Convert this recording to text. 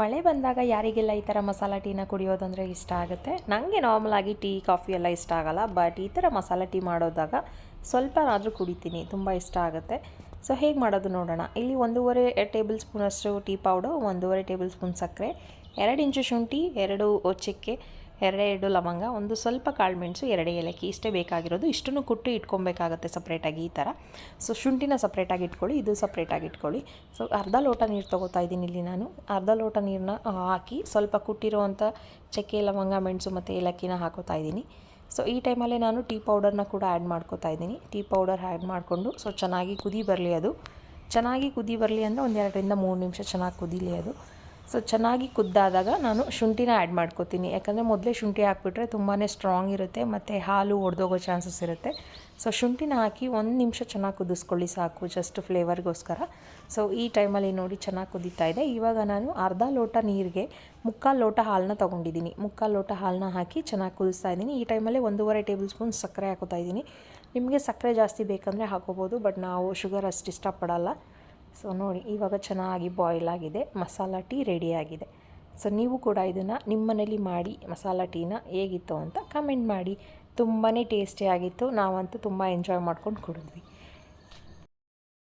ಮಳೆ ಬಂದಾಗ ಯಾರಿಗೆಲ್ಲ ಈ ಥರ ಮಸಾಲ ಟೀನ ಕುಡಿಯೋದಂದರೆ ಇಷ್ಟ ಆಗುತ್ತೆ? ನನಗೆ ನಾರ್ಮಲಾಗಿ ಟೀ, ಕಾಫಿ ಎಲ್ಲ ಇಷ್ಟ ಆಗಲ್ಲ ಬಟ್ ಈ ಥರ ಮಸಾಲ ಟೀ ಮಾಡೋದಾಗ ಸ್ವಲ್ಪನಾದರೂ ಕುಡಿತೀನಿ, ತುಂಬ ಇಷ್ಟ ಆಗುತ್ತೆ. ಸೊ ಹೇಗೆ ಮಾಡೋದು ನೋಡೋಣ. ಇಲ್ಲಿ ಒಂದೂವರೆ ಟೇಬಲ್ ಸ್ಪೂನಷ್ಟು ಟೀ ಪೌಡರ್, ಒಂದೂವರೆ ಟೇಬಲ್ ಸ್ಪೂನ್ ಸಕ್ಕರೆ, ಎರಡು ಇಂಚು ಶುಂಠಿ, ಎರಡು ಚಕ್ಕೆ ಎರಡೆರಡು ಲವಂಗ, ಒಂದು ಸ್ವಲ್ಪ ಕಾಳುಮೆಣಸು ಎರಡು ಏಲಕ್ಕಿ, ಇಷ್ಟೇ ಬೇಕಾಗಿರೋದು. ಇಷ್ಟನ್ನು ಕುಟ್ಟು ಇಟ್ಕೊಬೇಕಾಗತ್ತೆ ಸಪ್ರೇಟಾಗಿ ಈ ಥರ. ಸೊ, ಶುಂಠಿನ ಸಪ್ರೇಟಾಗಿ ಇಟ್ಕೊಳ್ಳಿ, ಇದು ಸಪ್ರೇಟಾಗಿ ಇಟ್ಕೊಳ್ಳಿ. ಸೊ, ಅರ್ಧ ಲೋಟ ನೀರು ತೊಗೋತಾ ಇದ್ದೀನಿ ಇಲ್ಲಿ ನಾನು. ಅರ್ಧ ಲೋಟ ನೀರನ್ನ ಹಾಕಿ ಸ್ವಲ್ಪ ಕುಟ್ಟಿರುವಂಥ ಚಕ್ಕೆ, ಲವಂಗ, ಮೆಣಸು ಮತ್ತು ಏಲಕ್ಕಿನ ಹಾಕೋತಾ ಇದ್ದೀನಿ. ಸೊ, ಈ ಟೈಮಲ್ಲೇ ನಾನು ಟೀ ಪೌಡರ್ನ ಕೂಡ ಆ್ಯಡ್ ಮಾಡ್ಕೋತಾ ಇದ್ದೀನಿ. ಟೀ ಪೌಡರ್ ಆ್ಯಡ್ ಮಾಡಿಕೊಂಡು, ಸೊ, ಚೆನ್ನಾಗಿ ಕುದಿ ಬರಲಿ ಅದು. ಚೆನ್ನಾಗಿ ಕುದಿ ಬರಲಿ ಅಂದರೆ ಒಂದು ಎರಡರಿಂದ ಮೂರು ನಿಮಿಷ ಚೆನ್ನಾಗಿ ಕುದೀಲಿ ಅದು. ಸೊ ಚೆನ್ನಾಗಿ ಕುದ್ದಾದಾಗ ನಾನು ಶುಂಠಿನ ಆ್ಯಡ್ ಮಾಡ್ಕೋತೀನಿ. ಯಾಕಂದರೆ ಮೊದಲೇ ಶುಂಠಿ ಹಾಕ್ಬಿಟ್ರೆ ತುಂಬಾ ಸ್ಟ್ರಾಂಗ್ ಇರುತ್ತೆ, ಮತ್ತು ಹಾಲು ಒಡೆದೋಗೋ ಚಾನ್ಸಸ್ ಇರುತ್ತೆ. ಸೊ ಶುಂಠಿನ ಹಾಕಿ ಒಂದು ನಿಮಿಷ ಚೆನ್ನಾಗಿ ಕುದಿಸ್ಕೊಳ್ಳಿ ಸಾಕು ಜಸ್ಟ್ ಫ್ಲೇವರ್ಗೋಸ್ಕರ ಸೊ ಈ ಟೈಮಲ್ಲಿ ನೋಡಿ ಚೆನ್ನಾಗಿ ಕುದೀತಾ ಇದೆ. ಇವಾಗ ನಾನು ಅರ್ಧ ಲೋಟ ನೀರಿಗೆ ಮುಕ್ಕಾಲು ಲೋಟ ಹಾಲನ್ನ ತೊಗೊಂಡಿದ್ದೀನಿ. ಮುಕ್ಕಾಲು ಲೋಟ ಹಾಲನ್ನ ಹಾಕಿ ಚೆನ್ನಾಗಿ ಕುದಿಸ್ತಾ ಇದ್ದೀನಿ. ಈ ಟೈಮಲ್ಲಿ ಒಂದೂವರೆ ಟೇಬಲ್ ಸ್ಪೂನ್ ಸಕ್ಕರೆ ಹಾಕೋತಾ ಇದ್ದೀನಿ. ನಿಮಗೆ ಸಕ್ಕರೆ ಜಾಸ್ತಿ ಬೇಕಂದರೆ ಹಾಕೋಬೋದು ಬಟ್ ನಾವು ಶುಗರ್ ಅಷ್ಟು ಇಷ್ಟಪಡಲ್ಲ. ಸೊ ನೋಡಿ, ಇವಾಗ ಚೆನ್ನಾಗಿ ಬಾಯ್ಲ್ ಆಗಿದೆ, ಮಸಾಲ ಟೀ ರೆಡಿಯಾಗಿದೆ ಸೊ ನೀವು ಕೂಡ ಇದನ್ನು ನಿಮ್ಮ ಮನೇಲಿ ಮಾಡಿ, ಮಸಾಲ ಟೀನ ಹೇಗಿತ್ತು ಅಂತ ಕಮೆಂಟ್ ಮಾಡಿ. ತುಂಬಾ ಟೇಸ್ಟಿಯಾಗಿತ್ತು ನಾವಂತೂ ತುಂಬ ಎಂಜಾಯ್ ಮಾಡ್ಕೊಂಡು ಕುಡಿದ್ವಿ.